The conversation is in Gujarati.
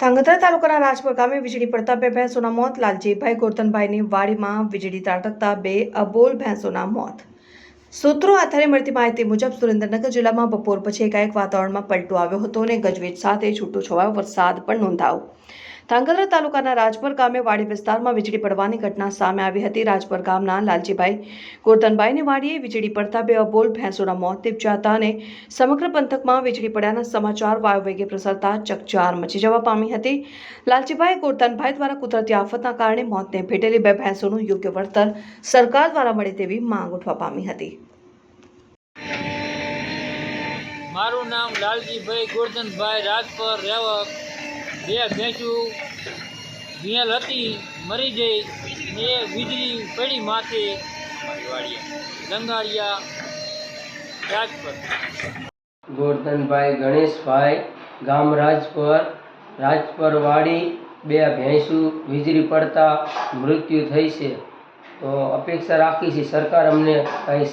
ધાંગધ્રા તાલુકાના રાજપુર ગામે વીજળી પડતા બે ભેંસોના મોત. લાલજીભાઈ ગોરધનભાઈની વાડીમાં વીજળી ત્રાટકતા બે અબોલ ભેંસોના મોત. સૂત્રો આધારે મળતી માહિતી મુજબ સુરેન્દ્રનગર જિલ્લામાં બપોર પછી એકાએક વાતાવરણમાં પલટો આવ્યો હતો અને ગજવેજ સાથે છૂટો છવાયો વરસાદ પણ નોંધાયો. ધાંગધ્રા તાલુકાના રાજપર ગામે વાડી વિસ્તારમાં વીજળી પડવાની ઘટના સામે આવી હતી. રાજપર ગામના લાલજીભાઈ ગોરધનભાઈની વાડીએ વીજળી પડતા બે અબોલ ભેંસોના મોત નીપજ્યા અને સમગ્ર પંથકમાં વીજળી પડ્યાના સમાચાર વાયુવેગે પ્રસરતા ચકચાર મચી જવા પામી હતી. લાલજીભાઈ ગોરધનભાઈ દ્વારા કુદરતી આફતના કારણે મોતને ભેટેલી બે ભેંસોનું યોગ્ય વળતર સરકાર દ્વારા મળે તેવી માંગ ઉઠવા પામી હતી. મારું નામ લાલજીભાઈ ગોરધનભાઈ રાજપર રેવક બે ભેંસું વિયલ હતી, મરી જઈ ને એ વીજળી પડી માથે લંગાડિયા રાજપર ગોરધનભાઈ ગણેશભાઈ, ગામ રાજપર રાજપર વાડી બે ભેંસું વીજળી પડતા મૃત્યુ થઈ છે. તો અપેક્ષા રાખી છે, સરકાર અમને કંઈ